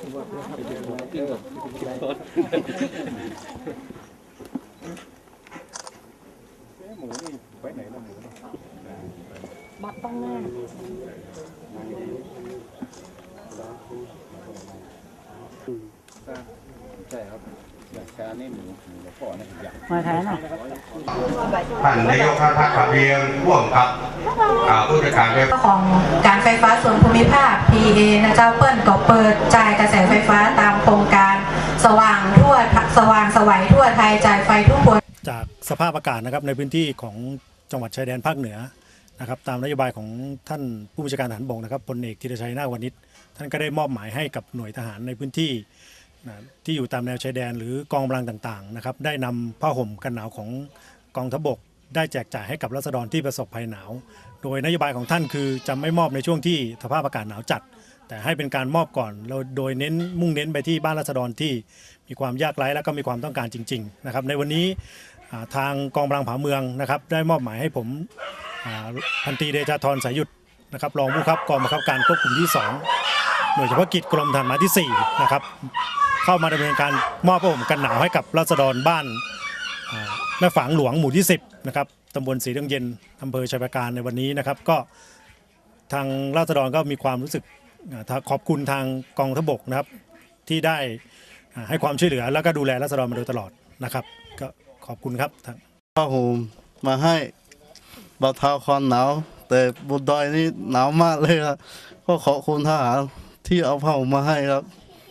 หมูนี่ไปไหนละหมูบัตรต้องแน่ใช่ครับอยากชานี่หมูหมูแล้วก็นะอยากมาแทนอะท่านนายกท่านพักขับเรียงร่วมกับ ผู้จัดการไฟฟ้าของการไฟฟ้าส่วนภูมิภาค PA นะเจ้าเปิ้ลก็เปิดจ่ายกระแสไฟฟ้าตามโครงการ สว่างทั่วสว่างสวัยทั่วไทยจ่ายไฟทุกคนจากสภาพอากาศนะครับในพื้นที่ของจังหวัดชายแดนภาคเหนือนะครับตามนโยบายของท่านผู้บัญชาการทหารบกนะครับพลเอกธีรชัยนาควานิชท่านก็ได้มอบหมายให้กับหน่วยทหารในพื้นที่นะที่อยู่ตามแนวชายแดนหรือกองกำลังต่างๆนะครับได้นำผ้าห่มกันหนาวของกองทัพบก ได้แจกจ่ายให้กับรัษฎรที่ประสบภัยหนาว โดยนโยบายของท่านคือจะไม่มอบในช่วงที่สภาพอากาศหนาวจัด แต่ให้เป็นการมอบก่อนโดยเน้นมุ่งเน้นไปที่บ้านรัษฎรที่มีความยากไร้และก็มีความต้องการจริงๆนะครับในวันนี้ทางกองกำลังผาเมืองนะครับได้มอบหมายให้ผมพันตีเดชาธรสายหยุดนะครับรองผู้บังคับกองบังคับการควบคุมที่ 2 หน่วยเฉพาะกิจกรมทหารมาที่4นะครับเข้ามาดำเนินการมอบผ้าห่มกันหนาวให้กับรัษฎรบ้าน แม่ฝางหลวงหมู่ที่ 10 นะครับตำบลสีเรืองเย็นอำเภอชัยประการในวันนี้นะครับ ก็ทางราษฎรก็มีความรู้สึกขอบคุณทางกองทบกนะครับ ที่ได้ให้ความช่วยเหลือ แล้วก็ดูแลราษฎรมาโดยตลอดนะครับ ก็ขอบคุณครับท่างผ้าห่มมาให้บรรเทาความหนาวแต่บนดอยนี่หนาวมากเลยครับก็ขอบคุณทหารที่เอาผ้าห่มมาให้ครับ